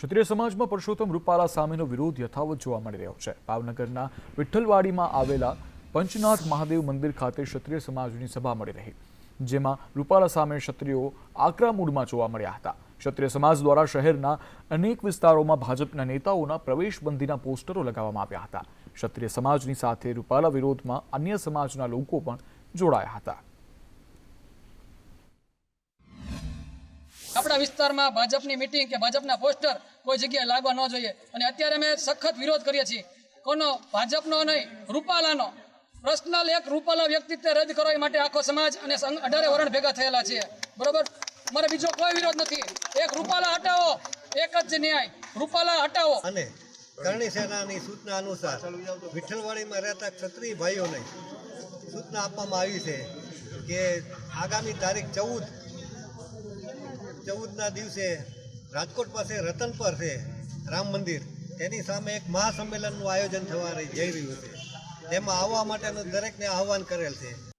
ક્ષત્રિય સમાજમાં પરસોત્તમ રૂપાલા સામેનો વિરોધ યથાવત જોવા મળી રહ્યો છે. ભાવનગરના વિઠ્ઠલવાડીમાં આવેલા પંચનાથ મહાદેવ મંદિર ખાતે ક્ષત્રિય સમાજની સભા મળી રહી. જેમાં રૂપાલા સામે ક્ષત્રિયો આકરા મૂડમાં જોવા મળ્યા હતા. ક્ષત્રિય સમાજ દ્વારા શહેરના અનેક વિસ્તારોમાં ભાજપના નેતાઓના પ્રવેશબંધીના પોસ્ટરો લગાવવામાં આવ્યા હતા. ક્ષત્રિય સમાજની સાથે રૂપાલા વિરોધમાં અન્ય સમાજના લોકો પણ જોડાયા હતા. આપણા વિસ્તારમાં ભાજપની મિટિંગ કે ભાજપના પોસ્ટર કોઈ જગ્યાએ લાગવા ન જોઈએ. અને અત્યારે અમે સખત વિરોધ કરીએ છીએ. કોનો? ભાજપનો નહીં, રૂપાલાનો. પર્સનલ એક રૂપાલા વ્યક્તિત્વ રદ કરવા માટે આખો સમાજ અને અઢારે વરણ ભેગા થયેલા છીએ બરોબર? મારે બીજો કોઈ વિરોધ નથી. એક રૂપાલા હટાવો, એક જ ન્યાય. રૂપાલા હટાવો. અને કરણી સેનાની સૂચના અનુસાર વિઠ્ઠલવાડીમાં રહેતા ક્ષત્રિય ભાઈઓને સૂચના આપવામાં આવી છે કે આગામી તારીખ ચૌદ, ચૌદના દિવસે રાજકોટ પાસે રતન પર છે, રામ મંદિર. તેની સામે એક મહાસંમેલનનું આયોજન થવા જઈ રહ્યું છે. તેમાં આવવા માટેનું દરેકને આહવાન કરેલ છે.